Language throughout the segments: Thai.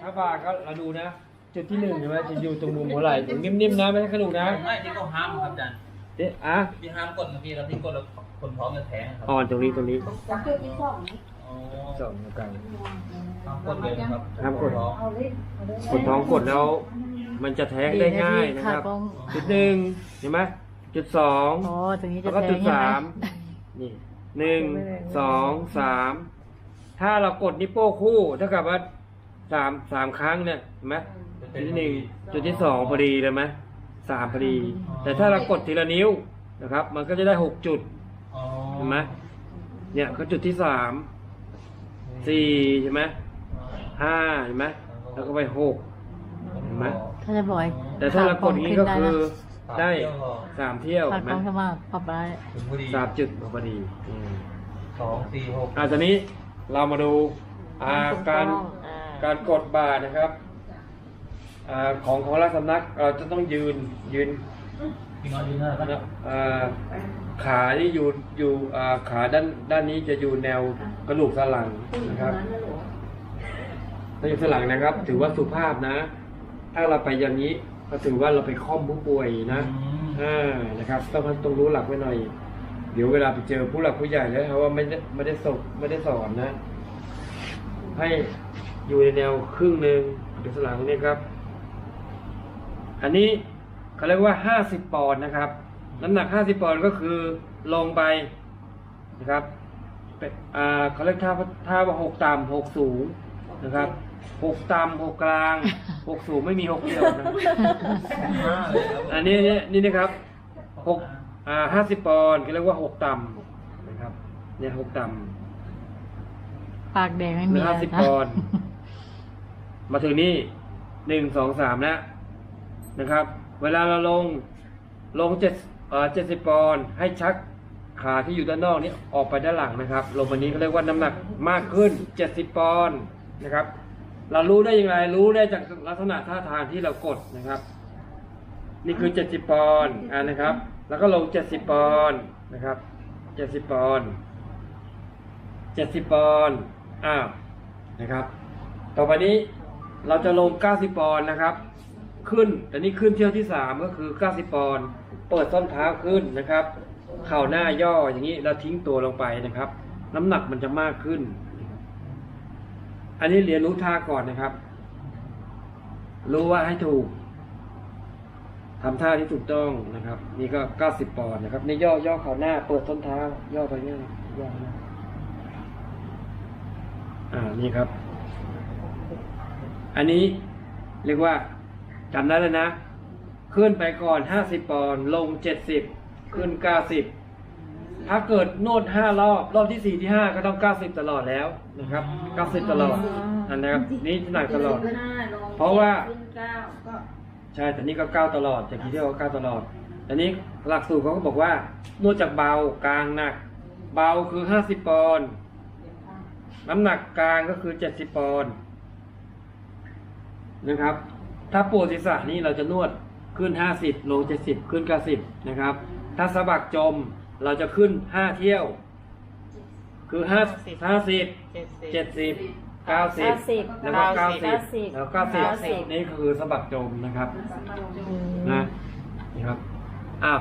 ถ้าบาก็เราดูนะ จุดที่หนึ่งใช่ไหมจะอยู่ตรงมุมหัวไหล่ตรงนิ่มๆนะไม่ใช่กระดูกนะไม่ที่เขาห้ามครับอาจารย์เอ๊ะอะที่ห้ามกดนะพี่แล้วที่กดแล้วคนท้องจะแท้งครับอ่อนตรงนี้ตรงนี้จากจุดที่สองนี้อ๋อสองนิ้วกลางห้ามกดเลยนะครับห้ามกดคนท้องเอาเลยเอาเลยคนท้องกดแล้วมันจะแท้งได้ง่ายนะครับดีนะที่ขาป้องจุดหนึ่งเห็นไหมจุดสองอ๋อตรงนี้จะแล้วก็แทจุงดใช่ไหสามนี่หนึ่งสองสามถ้าเรากดนิ้วโป้งคู่เท่ากับว่า สามสามครั้งเนี่ยเห็นไหมจุดที่หนึ่งจุดที่สองพอดีเลยไหมสามพอดี แต่ถ้าเรากดทีละนิ้วนะครับ มันก็จะได้หกจุดอ๋อเห็นไหมเนี่ยก็จุดที่สามสี่ใช่ไหมห้าเห็นไหมแล้วก็ไปหกเห็นไหมถ้าจะบ่อย แต่ถ้าเรากดอย่างนี้ก็คือได้สามเที่ยวขาเห็นไหมป้องสมากปรับได้ถึงพอดีสามจุดพอดีอืมสองสี่หกอ่าตอนนี้เรามาดูอ่าการอ่า การกดบาทนะครับอ่าของของราชสำนักเราจะต้องยืนยืนพี่น้อยยืนหน้าครับอ่าขาที่อยู่อยู่อ่าขาด้านด้านนี้จะอยู่แนวกระดูกสันหลังนะครับกระดูกสันหลังนะครับ ถือว่าสุภาพนะ ถ้าเราไปอย่างนี้ก็ถือว่าเราไปค่อมผู้ป่วยนะอืมอ่านะครับต้องต้องรู้หลักไว้หน่อย เดี๋ยวเวลาไปเจอผู้หลักผู้ใหญ่แล้วเขาว่าไม่ได้ไม่ได้สอนไม่ได้สอนนะ ให้ อยู่ในแนวครึ่งหนึ่งกระดูกสันหลังนี่ครับ อันนี้เขาเรียกว่าห้าสิบปอนด์นะครับ น้ำหนักห้าสิบปอนด์ก็คือลงไปนะครับเป็นอ่าเขาเรียกท่าท่าว่าหกต่ำหกสูงนะครับหกต่ำหกกลางหกสูงไม่มีหกเดียวนะห้าเลยครับอันนี้นี่นี่นะครับหกอ่าห้าสิบปอนด์ก็เรียกว่าหกต่ำนะครับ เนี่ยหกต่ปากแดงไม่ำหมีรือห้าสิบปอนด์ มาถึงนี่หนึ่งสองสามแล้วนะครับ เวลาเราลงลงเจ็ดเจ็ดสิบปอนด์ให้ชักขาที่อยู่ด้านนอกนี้ออกไปด้านหลังนะครับ ลงวันนี้เขาเรียกว่าน้ำหนักมากขึ้นเจ็ดสิบปอนด์นะครับ เรารู้ได้อย่างไรรู้ได้จากลักษณะท่าทางที่เรากดนะครับ นี่คือ70ปอนด์อ่านะครับ แล้วก็ลง70ปอนด์นะครับ70ปอนด์70ปอนด์อ้าวนะครับ ต่อไปนี้ เราจะลง 90 ปอนด์นะครับ ขึ้นแต่นี่ขึ้นเที่ยวที่ 3 ก็คือ 90 ปอนด์เปิดส้นเท้าขึ้นนะครับ เข่าหน้าย่ออย่างนี้เราทิ้งตัวลงไปนะครับ น้ำหนักมันจะมากขึ้น อันนี้เรียนรู้ท่าก่อนนะครับ รู้ว่าให้ถูกทำท่าที่ถูกต้องนะครับ นี่ก็ 90 ปอนด์นะครับ นี่ย่อย่อเข่าหน้า เปิดส้นเท้า ย่อไปเนี่ยย่อหน้าอ่านี่ครับ อันนี้เรียกว่าจำได้แล้วนะ ขึ้นไปก่อน 50 ปอนด์ลง 70 ขึ้น 90 ถ้าเกิดโนวด5รอบ รอบที่ 4 ที่ 5 ก็ต้อง 90 ตลอดแล้วนะครับ 90 ตลอดอันนะครับนี่หนักตลอด เพราะว่าใช่แต่นี่ก็ก้าตลอดจากที่เที่ยวก็ก้าตลอดแต่นี้หลักสูตรเขาก็บอกว่านวดจากเบากลางหนัก เบาคือห้าสิบปอนด์น้ำหนักกลางก็คือเจ็ดสิบปอนด์ นะครับ ถ้าปวดศีรษะนี่เราจะนวดขึ้นห้าสิบลงเจ็ดสิบขึ้นเก้าสิบนะครับ ถ้าสะบักจมเราจะขึ้นห้าเที่ยว คือห้าห้าสิบเจ็ดสิบเก้าสิบแล้วก็เก้าสิบแล้วเก้าสิบนี่คือสะบักจมนะครับนะนี่ครับอ้าว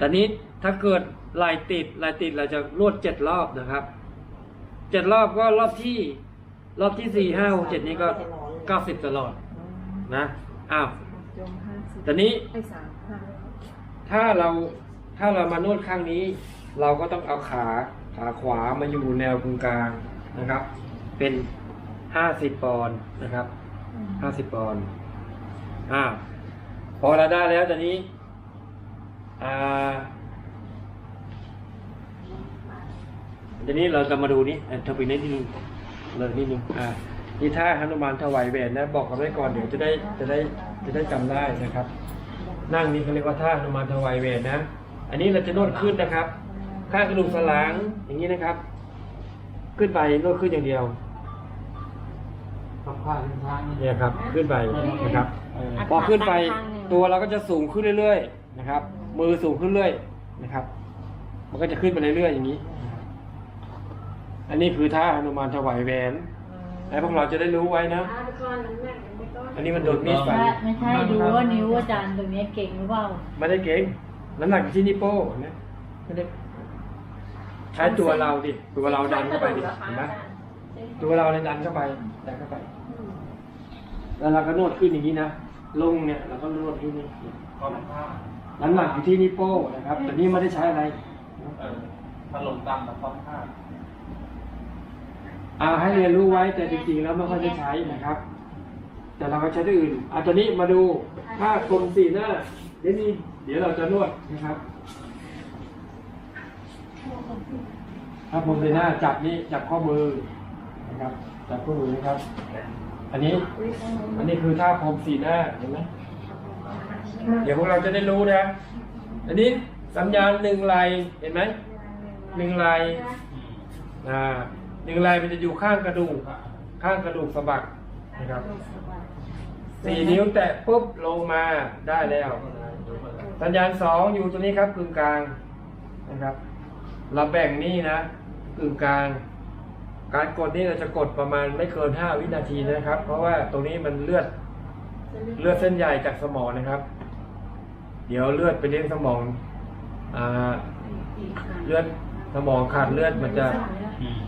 ตอนนี้ถ้าเกิดไหลติดไหลติดเราจะนวดเจ็ดรอบนะครับเจ็ดรอบก็รอบที่รอบที่สี่ห้าหกเจ็ดนี้ก็ เก้าสิบตลอดนะอ้าวจมห้าสิบตอนนี้ไอ้สามห้าถ้าเราถ้าเรามานวดข้างนี้ เราก็ต้องเอาขาขาขวามาอยู่แนวกึ่งกลางนะครับ เป็นห้าสิบปอนด์นะครับห้าสิบปอนด์อ่าพอเราได้แล้วตอนนี้อ่าทีนี้เราจะมาดูนี่เธอไปนิดนึงเลยนิดนึงอ่า นี่ท่าฮนุมานถวายแหวนนะบอกกันไว้ก่อนเดี๋ยวจะได้จะได้จะได้จำได้นะครับ นั่งนี่เขาเรียกว่าท่าฮนุมานถวายแหวนนะ อันนี้เราจะนวดขึ้นนะครับข้างกระดูกสันหลังอย่างนี้นะครับ ขึ้นไปนวดขึ้นอย่างเดียวทำผ้าขึ้นทางนี่เนี่ยครับขึ้นไปนะครับ พอขึ้นไปตัวเราก็จะสูงขึ้นเรื่อย ๆ นะครับ มือสูงขึ้นเรื่อยนะครับ มันก็จะขึ้นไปเรื่อยๆอย่างนี้ อันนี้คือท่าหนุมานถวายแหวน ให้พวกเราจะได้รู้ไว้นะอ่าไปก่อนน้ำหนักไปก่อนอันนี้มันโดนมีดฟันไม่ใช่ดูว่านิ้วอาจารย์ตรงนี้เก่งหรือเปล่า ไม่ได้เก่ง น้ำหนักอยู่ที่นิ้วโป้งเห็นะไม่ได้ใช้ตัวเราดิ ตัวเราดันเข้าไปดิเห็นไหมตัวเราเลยดันเข้าไป ดันเข้าไป แล้วเราก็นวดขึ้นอย่างนี้นะ ลงเนี่ยเราก็นวดที่นี่ความผ้าน้ำหนักอยู่ที่นิ้วโป้งนะครับ แต่นี่ไม่ได้ใช้อะไรเออถ้าลงต่ำกับความผ้า อาให้เรียนรู้ไว้แต่จริงๆ แล้วไม่ค่อยได้ใช้นะครับ แต่เราก็ใช้ที่อื่นอะตอนนี้มาดูถ้าคมสีหน้าเดี๋ยวนี้เดี๋ยวเราจะนวดนะครับถ้าผมสีหน้าจับนี่จับข้อมือนะครับ จับข้อมือนะครับ อันนี้อันนี้คือท่าพรมสีหน้าเห็นไหมเดี๋ยวพวกเราจะได้รู้นะ อันนี้สัญญาณหนึ่งลายเห็นไหมหนึ่งลายอ่า หนึ่งลายมันจะอยู่ข้างกระดูกข้างกระดูกสะบักนะครับสี่นิ้วแตะปุ๊บลงมาได้แล้ว สัญญาณสองอยู่ตรงนี้ครับกึ่งกลางนะครับ เราแบ่งนี่นะกึ่งกลาง การกดนี่เราจะกดประมาณไม่เกินห้าวินาทีนะครับ เพราะว่าตรงนี้มันเลือดเลือดเส้นใหญ่จากสมองนะครับ เดี๋ยวเลือดไปเลี้ยงสมองอเลือดสมองขาดเลือดมันจะ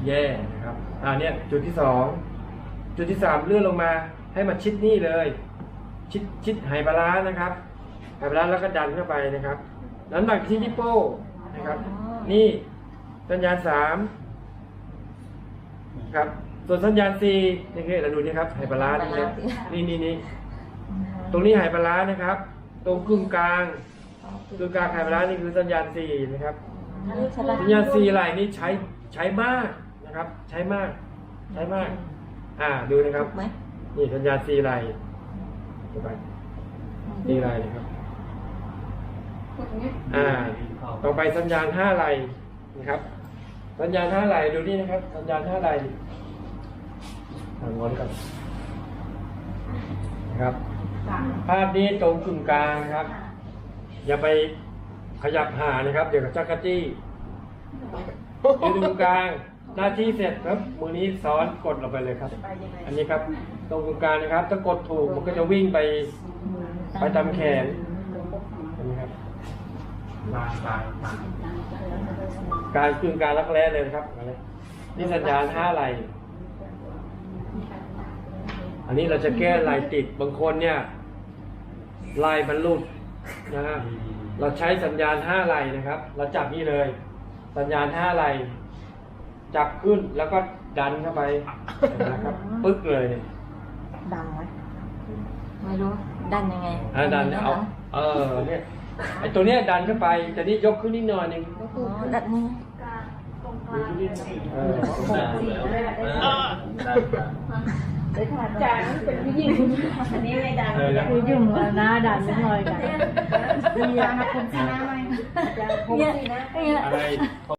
แย่นะครับอ่าเนี่ยจุดที่สองจุดที่สามเลื่อนลงมาให้มันชิดนี่เลย ชิดชิดไหปลาร้านะครับไหปลาร้าแล้วก็ดันเข้าไปนะครับน้ำหนักที่นิ้วโป้งนะครับ นี่สัญญาณสามครับส่วนสัญญาณสี่นี่คือเราดูนี่ครับไหปลาร้านี่นะนี่นี่นี่ตรงนี้ไหปลาร้านะครับ ตรงกึ่งกลางกึ่งกลางไหปลาร้านี่คือสัญญาณสี่นะครับสัญญาณสี่ไหลนี่ใช้ ใช้มากนะครับ ใช้มาก ใช้มาก อ่าดูนะครับนี่สัญญาณสี่ไหลต่อไปสี่ไหลนะครับ อ่า ต่อไปสัญญาณห้าไหลนะครับ สัญญาณห้าไหลดูนี่นะครับ สัญญาณห้าไหลทางงอนครับนะครับ ภาพนี้ตรงกึ่งกลางนะครับ อย่าไปขยับหานะครับ เดี๋ยวกับจักรจี้ อยู่ตรงกลาง หน้าที่เสร็จครับมือนี้ซ้อนกดลงไปเลยครับ อันนี้ครับตรงกึ่งกลางนะครับ ถ้ากดถูกมันก็จะวิ่งไปไปตามแขนเห็นไหมครับบางบางบางการกึ่งกางรักแร้เลยนะครับอันนี้นี่สัญญาณห้าไหลอันนี้เราจะแก้ลายติดบางคนเนี่ยลายมันหลุดนะฮะเราใช้สัญญาณห้าไหลนะครับ เราจับนี่เลย สัญญาณห้าไหลจับขึ้นแล้วก็ดันเข้าไปนะครับปึ๊กเลยเนี่ยดังไหมไม่รู้ ดันยังไงอะดันเอาเออเนี่ยไอตัวเนี้ยดันเข้าไปแต่นี่ยกขึ้นนิดหน่อยหนึงอ๋อดันนี่เออได้แล้วเออได้ได้จานเป็นผู้หญิงอันนี้ไม่ดัง เออแล้วคือยุ่งแล้วนะดันนิดหน่อยกันมียามาคุมสีหน้าไหมยา คุมสีห